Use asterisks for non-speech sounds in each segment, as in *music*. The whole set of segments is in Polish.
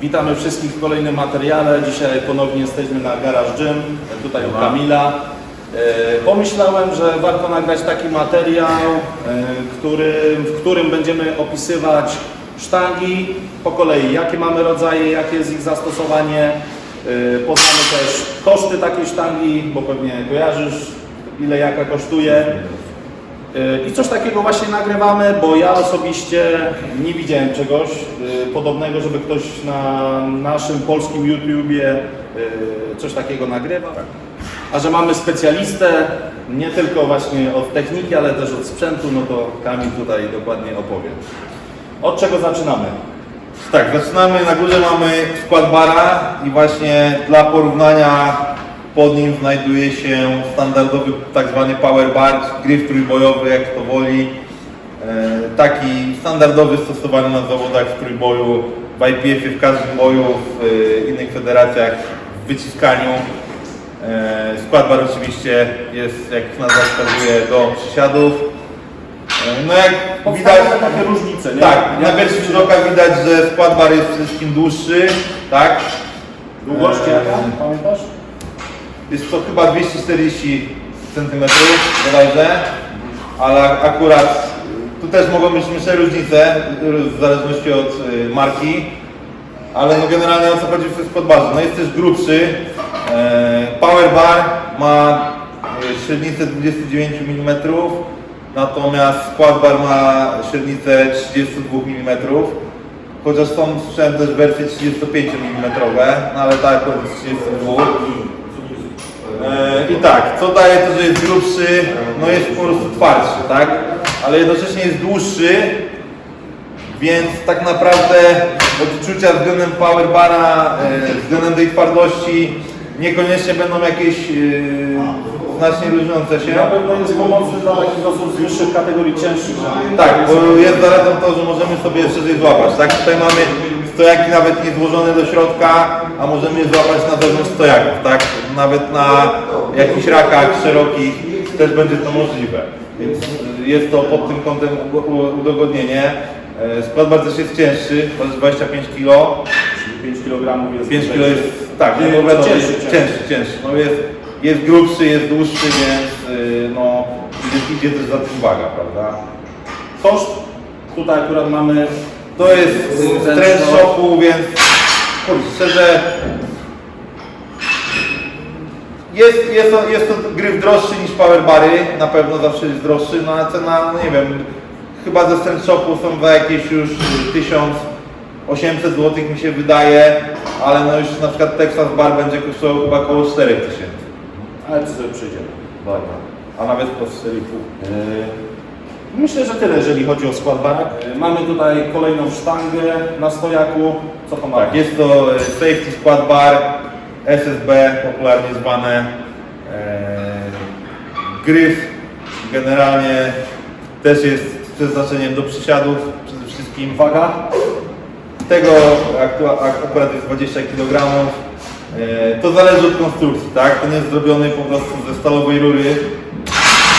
Witamy wszystkich w kolejnym materiale. Dzisiaj ponownie jesteśmy na Garage Gym, tutaj u Kamila. E, Pomyślałem, że warto nagrać taki materiał, e, w którym będziemy opisywać sztangi po kolei, jakie mamy rodzaje, jakie jest ich zastosowanie. E, Poznamy też koszty takiej sztangi, bo pewnie kojarzysz ile jaka kosztuje. I coś takiego właśnie nagrywamy, bo ja osobiście nie widziałem czegoś y, podobnego, żeby ktoś na naszym polskim YouTubie y, coś takiego nagrywał. A że mamy specjalistę, nie tylko właśnie od techniki, ale też od sprzętu, no to Kamil tutaj dokładnie opowie. Od czego zaczynamy? Tak, zaczynamy, na górze mamy skład bara i właśnie dla porównania pod nim znajduje się standardowy tak zwany power bar, gryf trójbojowy, jak to woli. E, Taki standardowy stosowany na zawodach w trójboju, w IPF-ie, w każdym boju, w e, innych federacjach, w wyciskaniu. E, Skład bar oczywiście jest, jak nazwa wskazuje, do przysiadów. No jak widać, takie różnice, nie? tak, na Jak pierwszych wzrokach widać, że skład bar jest przede wszystkim dłuższy, tak? Długość jaka? Pamiętasz? Jest to chyba 240 cm bodajże, ale akurat tu też mogą być mniejsze różnice w zależności od y, marki, ale no generalnie o co chodzi w tym skład barze? No jest też grubszy. E, Power bar ma y, średnicę 29 mm, natomiast skład bar ma średnicę 32 mm. Chociaż są, słyszałem też wersje 35 mm, no ale tak, to jest 32 E, I tak, co daje to, że jest grubszy, no jest po prostu twardszy, tak? Ale jednocześnie jest dłuższy, więc tak naprawdę odczucia względem powerbara, e, względem tej twardości niekoniecznie będą jakieś e, znacznie różniące się. Na pewno jest pomocny dla takich osób z wyższych kategorii cięższych. Tak, bo jest zaletą to, że możemy sobie szerzej złapać, tak? Tutaj mamy stojaki nawet nie złożone do środka, a możemy je złapać na zewnątrz stojaków, tak? Nawet na jakichś rakach szerokich też będzie to możliwe. Więc jest to pod tym kątem udogodnienie. E, Skład bardzo jest cięższy, waży 25 kg. 5 kg jest 5 kg jest, tak, Nie, no wiadomo, cięższy, jest cięższy. cięższy, cięższy. No jest, jest grubszy, jest dłuższy, więc y, no, idzie, idzie też za tym waga, prawda? Koszt tutaj akurat mamy To jest shop. shopu, więc kurczę, szczerze jest, jest, to, jest to gryf droższy niż powerbary, na pewno zawsze jest droższy, no a cena, no nie wiem, chyba ze trend shopu są za jakieś już 1800 zł mi się wydaje, ale no już na przykład Texas Bar będzie kosztował chyba około 4000. Ale to sobie przyjdziemy. Dobra. A nawet po 4,5. Yy, Myślę, że tyle, jeżeli chodzi o skład barak. Yy, Mamy tutaj kolejną sztangę na stojaku. Co to ma? Tak, jest to e, Safety Squad Bar, SSB popularnie zwane. E, gryf generalnie też jest z przeznaczeniem do przysiadów przede wszystkim. Waga? Tego ak- akurat jest 20 kg. E, to zależy od konstrukcji, tak? Ten jest zrobiony po prostu ze stalowej rury,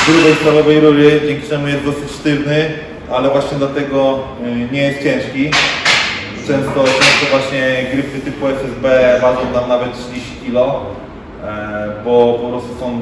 grubej stalowej rury, dzięki czemu jest dosyć sztywny, ale właśnie dlatego e, nie jest ciężki. Często, często właśnie gryfy typu FSB ważą tam nawet 30 kg, e, bo po prostu są,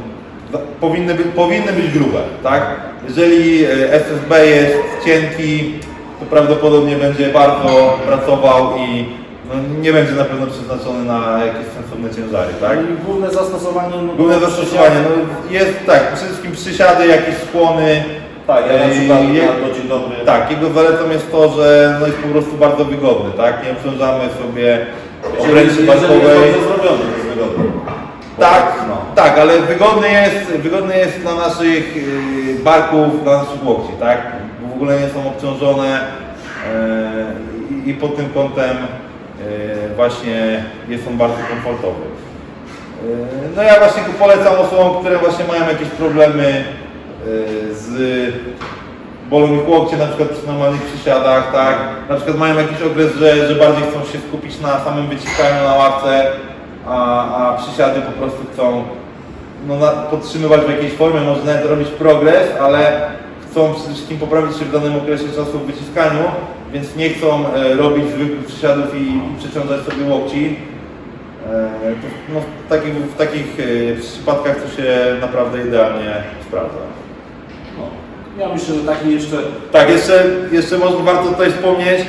za- powinny, być, powinny być grube, tak? Jeżeli e, FSB jest cienki, to prawdopodobnie będzie bardzo pracował i no, nie będzie na pewno przeznaczony na jakieś sensowne ciężary, tak? I główne zastosowanie. No, Główne to zastosowanie, no jest tak, przede wszystkim przysiady, jakieś skłony. Tak, ja na e, przykład je- na to dzień dobry. tak, jego zaletą jest to, że no jest po prostu bardzo wygodny, tak? Nie obciążamy sobie obręczy Jeżeli barkowej. jest dobrze zrobiony, to jest wygodny. Tak, No. tak, ale wygodny jest, wygodny jest dla naszych yy, barków, dla naszych łokci, tak? Bo w ogóle nie są obciążone yy, i, i pod tym kątem właśnie jest on bardzo komfortowy. Yy, No ja właśnie go polecam osobom, które właśnie mają jakieś problemy yy, z bolą ich łokcie, na przykład przy normalnych przysiadach, tak? Na przykład mają jakiś okres, że, że bardziej chcą się skupić na samym wyciskaniu na ławce, a, a przysiady po prostu chcą no, na, podtrzymywać w jakiejś formie, może nawet robić progres, ale chcą przede wszystkim poprawić się w danym okresie czasu w wyciskaniu, więc nie chcą e, robić zwykłych przysiadów i, przyciągać sobie łokci. E, no, w takich, w takich e, przypadkach to się naprawdę idealnie sprawdza. No. Ja myślę, że taki jeszcze Tak, jeszcze, jeszcze może warto tutaj wspomnieć,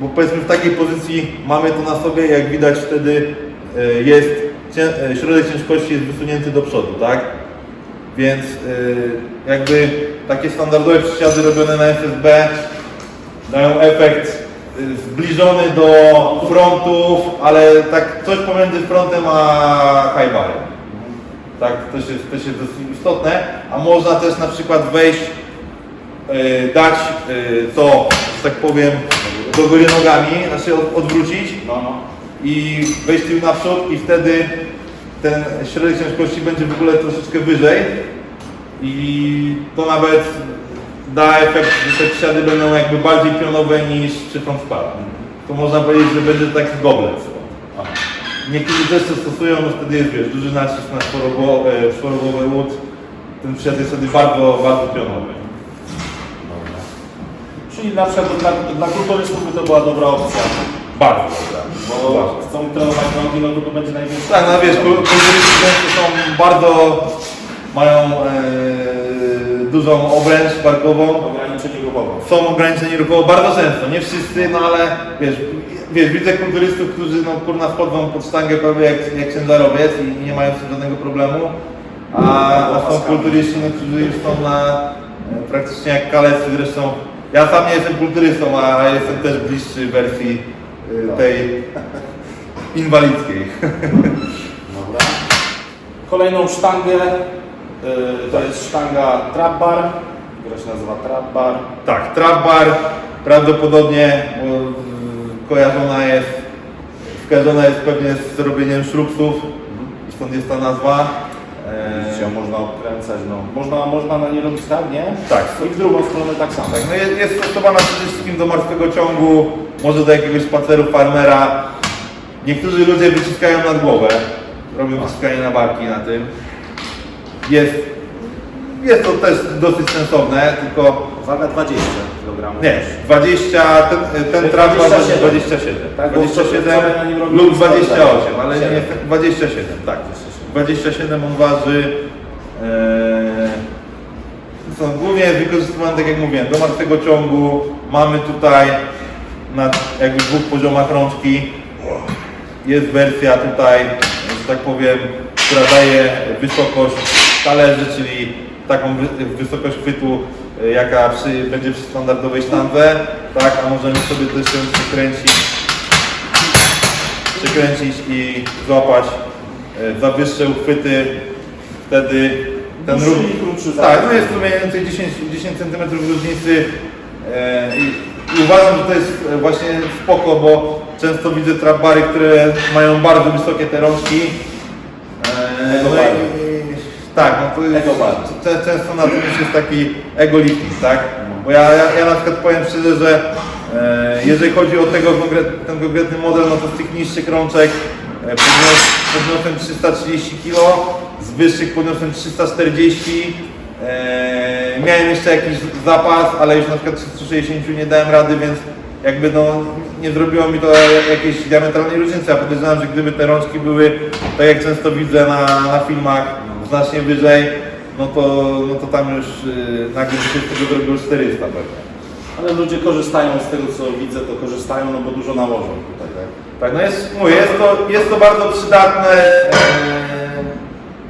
bo powiedzmy w takiej pozycji mamy to na sobie, jak widać wtedy jest, środek ciężkości jest wysunięty do przodu, tak? Więc jakby takie standardowe przysiady robione na SSB dają efekt e, zbliżony do frontów, ale tak coś pomiędzy frontem a high barem. Tak, to jest, też jest dosyć istotne, a można też na przykład wejść, e, dać e, to, że tak powiem, do góry nogami, znaczy od, odwrócić no, no. i wejść tył naprzód i wtedy ten środek ciężkości będzie w ogóle troszeczkę wyżej i to nawet da efekt, że te przysiady będą jakby bardziej pionowe niż przy front squat. To można powiedzieć, że będzie taki goblet. Niektórzy też to stosują, no wtedy jest wiesz, duży nacisk na czworogło- e, czworogłowy łód. Ten przysiad jest wtedy bardzo, bardzo pionowy. Dobra. Czyli na przykład dla, dla kulturystów by to była dobra opcja. Bardzo dobra. Bo chcą trenować nogi, no to to będzie największy. Tak, no wiesz, kul- kulturyści często są bardzo, mają e, dużą obręcz barkową. Ograniczenie ruchowe. Są ograniczeni ruchowo bardzo często, nie wszyscy, no ale wiesz, wiesz widzę kulturystów, którzy no kurna wchodzą pod sztangę prawie jak, jak ciężarowiec i nie mają z tym żadnego problemu, a, a są kulturyści, no, którzy już są na e, praktycznie jak kalecy, zresztą ja sam nie jestem kulturystą, a jestem też bliższy wersji e, tej inwalidzkiej. Dobra. Kolejną sztangę to jest sztanga trap bar, która się nazywa trap bar. Tak, trap bar prawdopodobnie y, kojarzona jest, skojarzona jest pewnie z robieniem szrubsów, stąd jest ta nazwa. Widzicie, E, można obkręcać, no. Można, można na nie robić tak, nie? Tak. I w drugą stronę tak samo. tak, no jest, jest stosowana przede wszystkim do martwego ciągu, może do jakiegoś spaceru farmera. Niektórzy ludzie wyciskają nad głowę, robią wyciskanie na barki na tym. Jest, jest to też dosyć sensowne, tylko Waga 20 kg. Nie, 20, ten, ten trap ma 27. 27. Tak, bo 27 wczoraj na nim robiłem lub 28, ale nie Siedem. jest 27, tak. 27 on waży. E, są głównie wykorzystywany, tak jak mówiłem, do martwego ciągu. Mamy tutaj na jakby dwóch poziomach rączki. Jest wersja tutaj, że tak powiem, która daje wysokość talerzy, czyli taką wy- wysokość chwytu, e, jaka przy, będzie przy standardowej sztandze, tak, a możemy sobie też ją przykręcić, przykręcić i złapać e, za wyższe uchwyty, wtedy ten ruch, tak, no jest to mniej więcej 10, 10 cm różnicy e, i, i uważam, że to jest właśnie spoko, bo często widzę trapbary, które mają bardzo wysokie te rączki. No i, tak, no to jest, cze- często na tym jest taki ego lifting, tak? Bo ja, ja, ja na przykład powiem szczerze, że e, jeżeli chodzi o tego, ten konkretny model, no to z tych niższych rączek e, podnios, podniosłem 330 kg, z wyższych podniosłem 340 e, Miałem jeszcze jakiś zapas, ale już na przykład 360 nie dałem rady, więc jakby no nie zrobiło mi to jakiejś diametralnej różnicy. Ja podejrzewam, że gdyby te rączki były, tak jak często widzę na, na filmach, znacznie wyżej, no to, no to tam już yy, nagle się z tego zrobiło 400 pewnie. Ale ludzie korzystają z tego, co widzę, to korzystają, no bo dużo nałożą tutaj, tak? Tak, no jest, mówię, jest, to, jest to bardzo przydatne. E,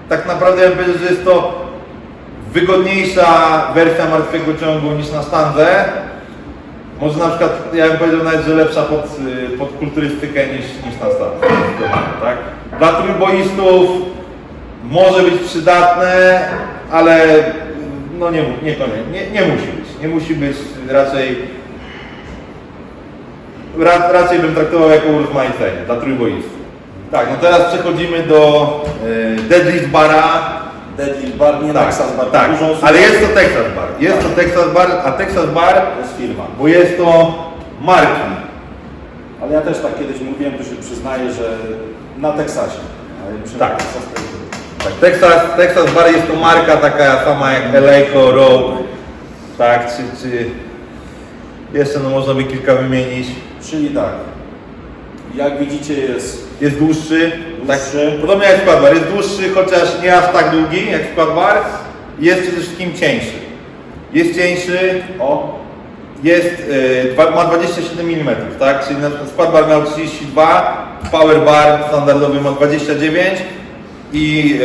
tak naprawdę ja bym powiedział, że jest to wygodniejsza wersja martwego ciągu niż na sztandze. Może na przykład, ja bym powiedział nawet, że lepsza pod, y, pod kulturystykę niż, niż na sztandze. Tak? Dla trójboistów może być przydatne, ale no nie, nie, nie, nie musi być. Nie musi być raczej Ra, raczej bym traktował jako urozmaicenie dla trójboistów. Tak, no teraz przechodzimy do y, deadlift bara. Deadlift bar, nie Tak, Texas bar. tak, ale jest to Texas bar. Jest to Texas bar, a Texas bar, To jest firma. bo jest to marki. Ale ja też tak kiedyś mówiłem, to się przyznaję, że na Teksasie. Tak. na Teksas powiedzieć. Tak, Texas, Texas bar jest to marka taka sama jak Eleiko, Rogue, tak, czy, czy Jeszcze no można by kilka wymienić. Czyli tak, jak widzicie jest Jest dłuższy, tak, Dłuższy. podobnie jak składbar. Jest dłuższy, chociaż nie aż tak długi jak składbar. Jest przede wszystkim cieńszy. Jest cieńszy, o, jest, y, dwa- ma 27 mm, tak? Czyli na przykład składbar miał 32, power bar standardowy ma 29 i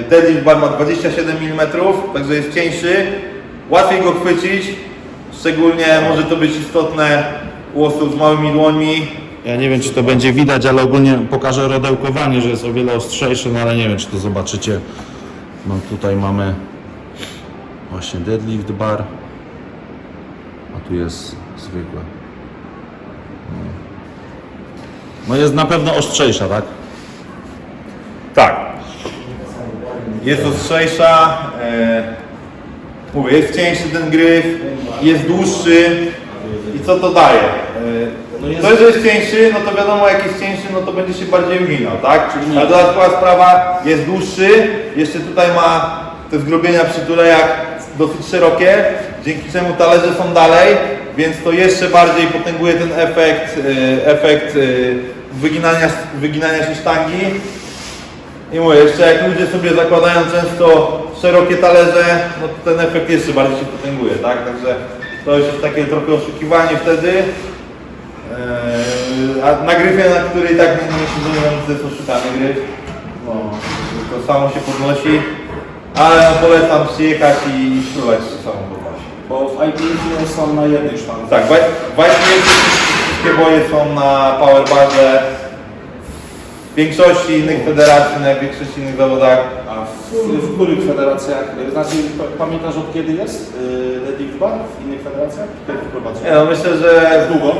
y, deadlift bar ma 27 mm, także jest cieńszy. Łatwiej go chwycić, szczególnie może to być istotne u osób z małymi dłońmi, Ja nie wiem, czy to będzie widać, ale ogólnie pokażę rodełkowanie, że jest o wiele ostrzejsze, no ale nie wiem, czy to zobaczycie. No tutaj mamy właśnie deadlift bar, a tu jest zwykłe. No. No jest na pewno ostrzejsza, tak? Tak. Jest ostrzejsza. E, mówię, jest cieńszy ten gryf, jest dłuższy. I co to daje? E, No To, że jest cieńszy, no to wiadomo jak jest cieńszy, no to będzie się bardziej uginał, tak? A dodatkowa sprawa, jest dłuższy, jeszcze tutaj ma te zgrubienia przy tulejach dosyć szerokie, dzięki czemu talerze są dalej, więc to jeszcze bardziej potęguje ten efekt, e, efekt e, wyginania, wyginania się sztangi. I mówię, jeszcze jak ludzie sobie zakładają często szerokie talerze, no to ten efekt jeszcze bardziej się potęguje, tak? Także to już jest takie trochę oszukiwanie wtedy. Eee, a na gryfie, na której tak nie, nie siedzimy, to jest oszukany gryf. No, to samo się podnosi. Ale no, polecam przyjechać i spróbować, czy samo podnosi. bo w IPF są na jednej sztance. Tak, właśnie wszystkie boje są na powerbarze. W większości innych federacji, na większości innych zawodach A w, w których federacjach, znaczy pa- pamiętasz od kiedy jest yy, deadlift bar w innych federacjach? Kiedy? Nie no, myślę, że Długo?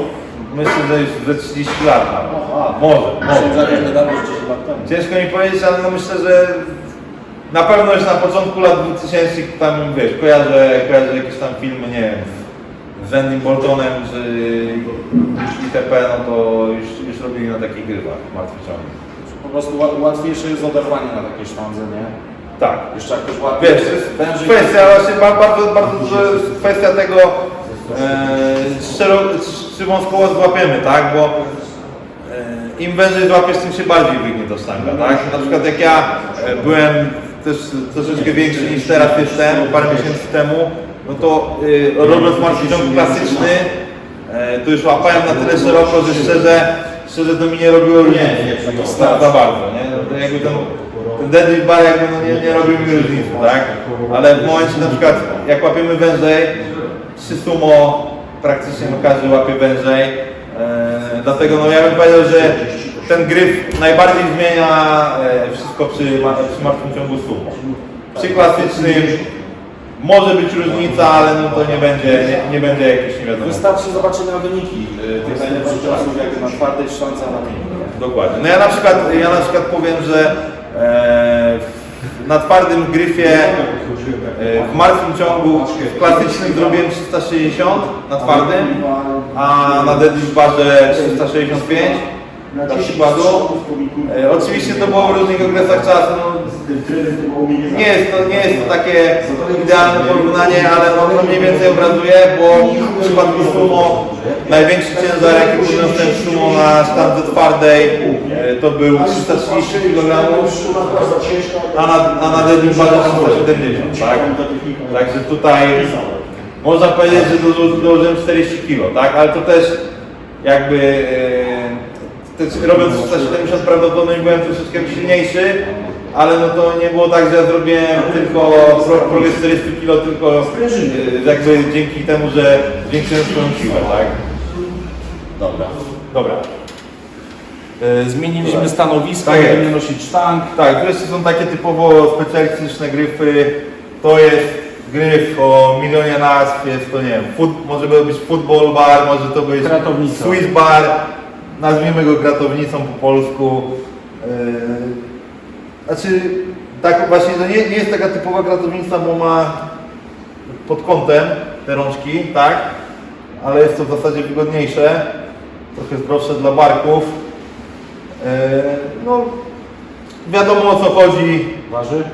Myślę, że już ze 30 lat nawet. Aha. Może, Myślałem, może. że niedawno, że 10 lat temu. Ciężko mi powiedzieć, ale no myślę, że na pewno już na początku lat 2000 tam wiesz, kojarzę, kojarzę jakieś tam filmy, nie wiem, z Andy Boltonem czy itp, no to już, już robili na takich grywach martwy. Po prostu ła- łatwiejsze jest oderwanie na takiej sztandze, nie? Tak. Jeszcze jak ktoś łapie Wiesz, to jest wężyk- kwestia właśnie ba- bardzo, bardzo dużo jest kwestia tego, e, szczero, czy- czy wąskoło złapiemy, tak? Bo e, im wężej złapiesz, tym się bardziej wygnie to sztanga, tak? Na przykład jak ja e, byłem też troszeczkę większy niż teraz jestem, parę miesięcy temu, no to e, robiąc martwy ciąg klasyczny, e, to już łapałem na tyle szeroko, że szczerze, szczerze to mi nie robiło różnicy za, za bardzo, nie? No jakby ten, ten deadlift bar jakby no nie, nie robił mi różnicy, tak? Ale w momencie na przykład jak łapiemy wężej, przy sumo praktycznie no każdy łapie wężej, e, dlatego no ja bym powiedział, że ten gryf najbardziej zmienia e, wszystko przy, ma- przy martwym ciągu sumo. Przy klasycznym może być różnica, ale no to nie będzie, nie, nie będzie jakieś nie wiadomo. Wystarczy zobaczyć na wyniki yy, tych najlepszych czasów, jak na twardej sztance na mini. Dokładnie. No ja na przykład, ja na przykład powiem, że e, na twardym gryfie e, w martwym ciągu w klasycznym zrobiłem 360 na twardym, a na deadlift barze 365 dla przykładu. E, oczywiście to było w różnych okresach czasu. No, nie jest, to, nie jest to takie idealne porównanie, ale no, no mniej więcej obrazuje, bo w przypadku sumo największy ciężar jaki podniosłem w sumo na sztandze twardej e, to był 330 kg, a na, a na deadlift barze 370, tak? Także tutaj można powiedzieć, że doło- dołożyłem 40 kg, tak? Ale to też jakby e, też robiąc 370 prawdopodobnie byłem troszeczkę silniejszy, ale no to nie było tak, że ja zrobiłem tylko pro- progres 40 kg, tylko e, jakby dzięki temu, że zwiększyłem swoją siłę, tak? Dobra. Dobra. Yy, zmieniliśmy stanowisko, Tak jest. będziemy nosić sztang. Tak, to jeszcze są takie typowo specjalistyczne gryfy. To jest gryf o milionie nazw, jest to nie wiem, fut, może by być football bar, może to być Kratownica. Swiss bar, nazwijmy go kratownicą po polsku. Yy, znaczy, tak właśnie, to nie, nie jest taka typowa kratownica, bo ma pod kątem te rączki, tak? Ale jest to w zasadzie wygodniejsze, trochę zdrowsze dla barków. Yy, no, wiadomo o co chodzi, Waży?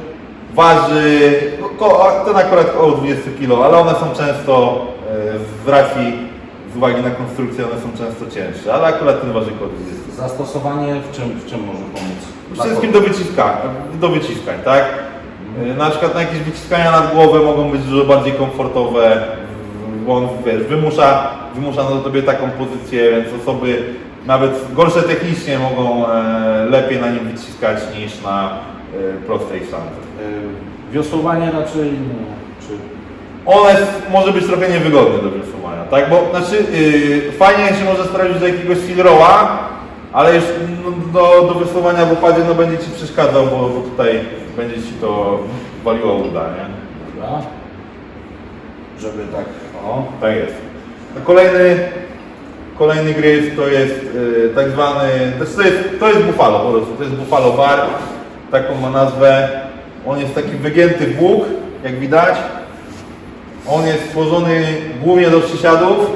waży, no, ten akurat około 20 kg, ale one są często e, z racji z uwagi na konstrukcję one są często cięższe, ale akurat ten waży korpus jest Zastosowanie w czym, w czym może pomóc? Dla Wszystkim do wyciskania, do wyciskań, tak? Y, Na przykład na jakieś wyciskania nad głowę mogą być dużo bardziej komfortowe. On wiesz, wymusza, wymusza na tobie taką pozycję, więc osoby nawet gorsze technicznie mogą e, lepiej na nim wyciskać niż na e, prostej sztance. Y, Wiosłowanie raczej nie. Czy... One może być trochę niewygodne do wysuwania, tak? Bo znaczy yy, fajnie się może sprawdzić do jakiegoś filroła, ale już no, do, do wysuwania w opadzie no, będzie Ci przeszkadzał, bo, bo tutaj będzie Ci to waliło uda, nie? Dobra. Żeby tak, o. Tak jest. A kolejny, kolejny gryf to jest yy, tak zwany, to jest, to jest Buffalo po prostu, to jest Buffalo Bar, taką ma nazwę. On jest taki wygięty w łuk, jak widać. On jest stworzony głównie do przysiadów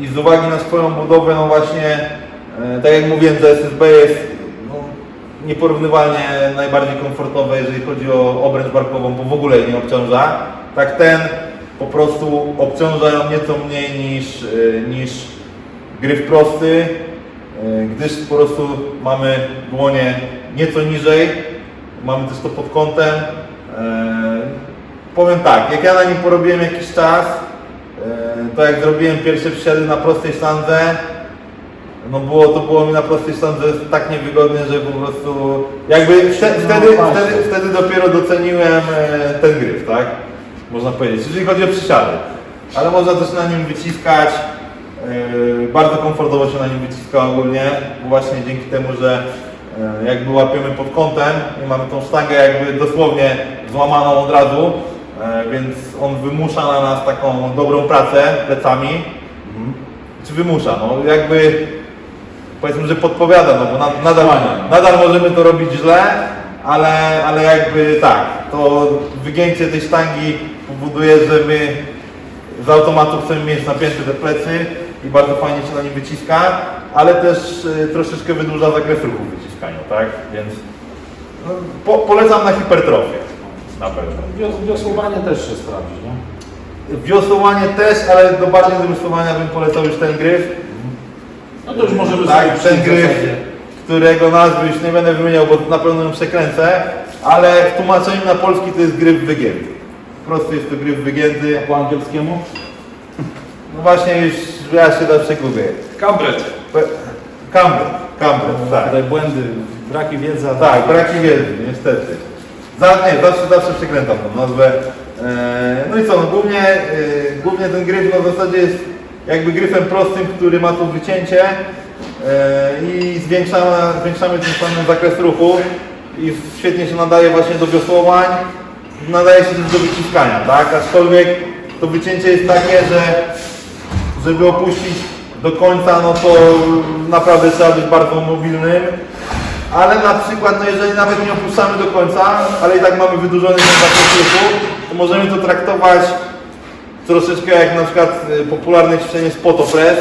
i z uwagi na swoją budowę, no właśnie, e, tak jak mówiłem, że SSB jest no, nieporównywalnie najbardziej komfortowe, jeżeli chodzi o obręcz barkową, bo w ogóle jej nie obciąża. Tak ten po prostu obciąża ją nieco mniej niż, e, niż gryf prosty, e, gdyż po prostu mamy dłonie nieco niżej, mamy też to pod kątem. Powiem tak, jak ja na nim porobiłem jakiś czas, e, to jak zrobiłem pierwsze przysiady na prostej sztandze, no było, to było mi na prostej sztandze tak niewygodnie, że po prostu jakby wtedy, wtedy, właśnie. wtedy, wtedy dopiero doceniłem e, ten gryf, tak? Można powiedzieć, jeżeli chodzi o przysiady. Ale można też na nim wyciskać, e, bardzo komfortowo się na nim wyciska ogólnie, bo właśnie dzięki temu, że jakby łapiemy pod kątem i mamy tą sztangę jakby dosłownie złamaną od razu, więc on wymusza na nas taką dobrą pracę plecami. Czy wymusza? No jakby powiedzmy, że podpowiada, no bo na, nadal, nadal możemy to robić źle, ale, ale jakby tak, to wygięcie tej sztangi powoduje, że my z automatu chcemy mieć napięte te plecy i bardzo fajnie się na nim wyciska, ale też y, troszeczkę wydłuża zakres ruchu w wyciskaniu, tak? Więc no, po, polecam na hipertrofię. Na pewno. Wios- Wiosłowanie też się sprawdzi, nie? Wiosłowanie też, ale do bardziej do wiosłowania bym polecał już ten gryf. No to już możemy tak, ten gryf, którego nazwy już nie będę wymieniał, bo na pewno ją przekręcę, ale w tłumaczeniu na polski to jest gryf wygięty. Po prostu jest to gryf wygięty. Po angielskiemu? No właśnie już ja się zawsze gubię. Cambridge. Cambridge, Cambridge, tak. Tutaj błędy, braki wiedzy. a Tak, braki wiedzy, niestety. Za, nie, zawsze, zawsze przekręcam tą nazwę. E, no i co, no głównie, e, głównie ten gryf no w zasadzie jest jakby gryfem prostym, który ma tu wycięcie e, i zwiększamy, zwiększamy tym samym zakres ruchu i świetnie się nadaje właśnie do wiosłowań, nadaje się też do wyciskania, tak? Aczkolwiek to wycięcie jest takie, że żeby opuścić do końca, no to naprawdę trzeba być bardzo mobilnym. Ale na przykład, no jeżeli nawet nie opuszczamy do końca, ale i tak mamy wydłużony ten zakres to możemy to traktować troszeczkę jak na przykład y, popularne ćwiczenie spotopress,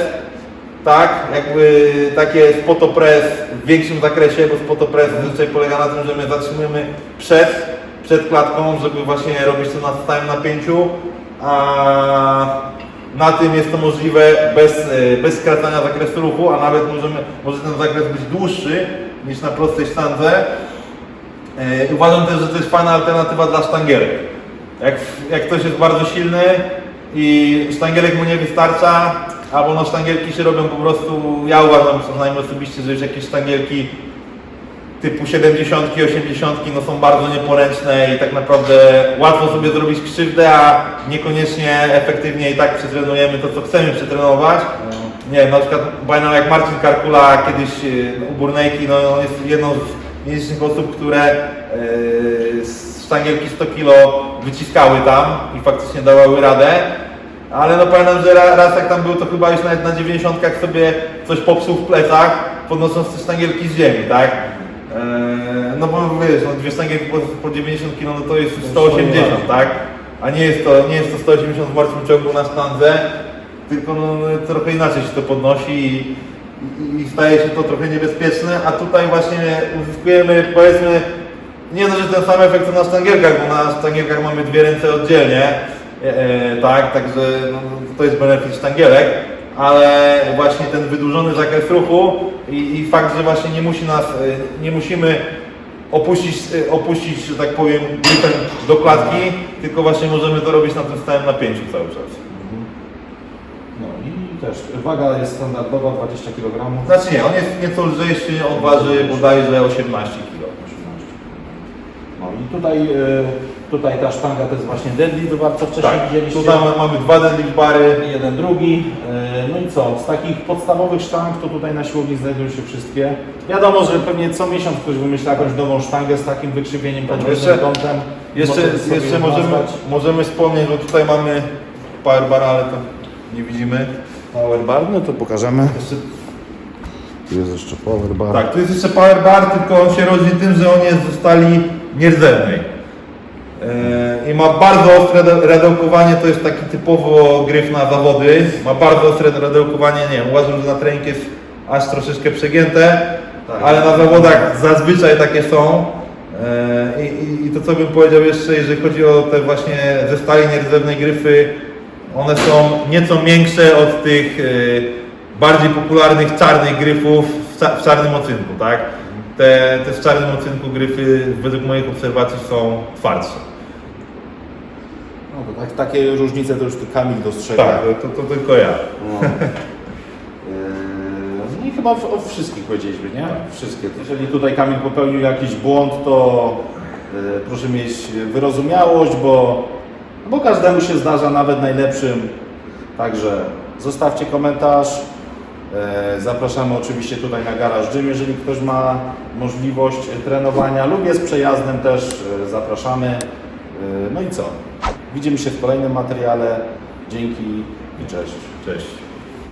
tak? Jakby takie spotopress w większym zakresie, bo spotopress zazwyczaj polega na tym, że my zatrzymujemy przed, przed klatką, żeby właśnie robić to na stałym napięciu, a na tym jest to możliwe bez, y, bez skracania zakresu ruchu, a nawet możemy, może ten zakres być dłuższy niż na prostej sztandze. E, Uważam też, że to jest fajna alternatywa dla sztangierek. Jak, jak ktoś jest bardzo silny i sztangierek mu nie wystarcza, albo no sztangierki się robią po prostu, ja uważam przynajmniej osobiście, że już jakieś sztangierki typu 70, 80 no są bardzo nieporęczne i tak naprawdę łatwo sobie zrobić krzywdę, a niekoniecznie efektywnie i tak przetrenujemy to, co chcemy przetrenować. Nie wiem, na przykład pamiętam jak Marcin Karkula kiedyś y, u Burnejki, no on jest jedną z nielicznych osób, które y, z sztangierki 100 kg wyciskały tam i faktycznie dawały radę. Ale no pamiętam, że ra- raz jak tam był, to chyba już nawet na 90 sobie coś popsuł w plecach, podnosząc te sztangierki z ziemi, tak? Eee, no bo wiesz, no dwie sztangierki po, po 90 kg, no to jest już 180, tak? A nie jest to, nie jest to 180 w martwym ciągu na sztandze, tylko no, no, trochę inaczej się to podnosi i, i, staje się to trochę niebezpieczne, a tutaj właśnie uzyskujemy powiedzmy nie no, że ten sam efekt co na sztangierkach, bo na sztangierkach mamy dwie ręce oddzielnie, e, e, tak, także no, to jest benefit sztangielek, ale właśnie ten wydłużony zakres ruchu i, i fakt, że właśnie nie musi nas, y, nie musimy opuścić, y, opuścić, że tak powiem, do klatki, tylko właśnie możemy to robić na tym stałym napięciu cały czas. Też waga jest standardowa 20 kg. Znaczy nie, on jest nieco lżejszy, on waży bodajże 18 kg. No i tutaj, e, tutaj ta sztanga to jest właśnie deadlift bar, co wcześniej Tak, widzieliście. tutaj ma- mamy dwa deadlift bary, jeden, drugi. E, No i co, z takich podstawowych sztang to tutaj na siłowni znajdują się wszystkie. Wiadomo, że pewnie co miesiąc ktoś wymyśla jakąś nową sztangę z takim wykrzywieniem pod Jeszcze- kątem. Jeszcze, sobie jeszcze ją możemy, nazwać. możemy wspomnieć, że tutaj mamy power bar, ale to nie widzimy. Power bar, no to pokażemy. Tu jest jeszcze power bar. tak, tu jest jeszcze power bar, tylko on się różni tym, że on jest ze stali nierdzewnej. Yy, I ma bardzo ostre rade- radełkowanie, to jest taki typowo gryf na zawody. Ma bardzo ostre radełkowanie, nie wiem, uważam, że na trening jest aż troszeczkę przegięte, Tak. ale na zawodach zazwyczaj takie są. Yy, I, i, I to co bym powiedział jeszcze, jeżeli chodzi o te właśnie ze stali nierdzewnej gryfy, one są nieco większe od tych yy, bardziej popularnych czarnych gryfów w, cza- w czarnym ocynku, tak? Te, te w czarnym ocynku gryfy według moich obserwacji są twardsze. No to tak, takie różnice to już tu Kamil dostrzega. Tak, to, to tylko ja. No. Yy, *laughs* No i chyba o wszystkich powiedzieliśmy, nie? Wszystkie. Jeżeli tutaj Kamil popełnił jakiś błąd, to yy, proszę mieć wyrozumiałość, bo, bo każdemu się zdarza, nawet najlepszym. Także zostawcie komentarz. Yy, Zapraszamy oczywiście tutaj na garaż Gym, jeżeli ktoś ma możliwość trenowania lub jest przejazdem też yy, zapraszamy. Yy, No i co? Widzimy się w kolejnym materiale. Dzięki i cześć. Cześć.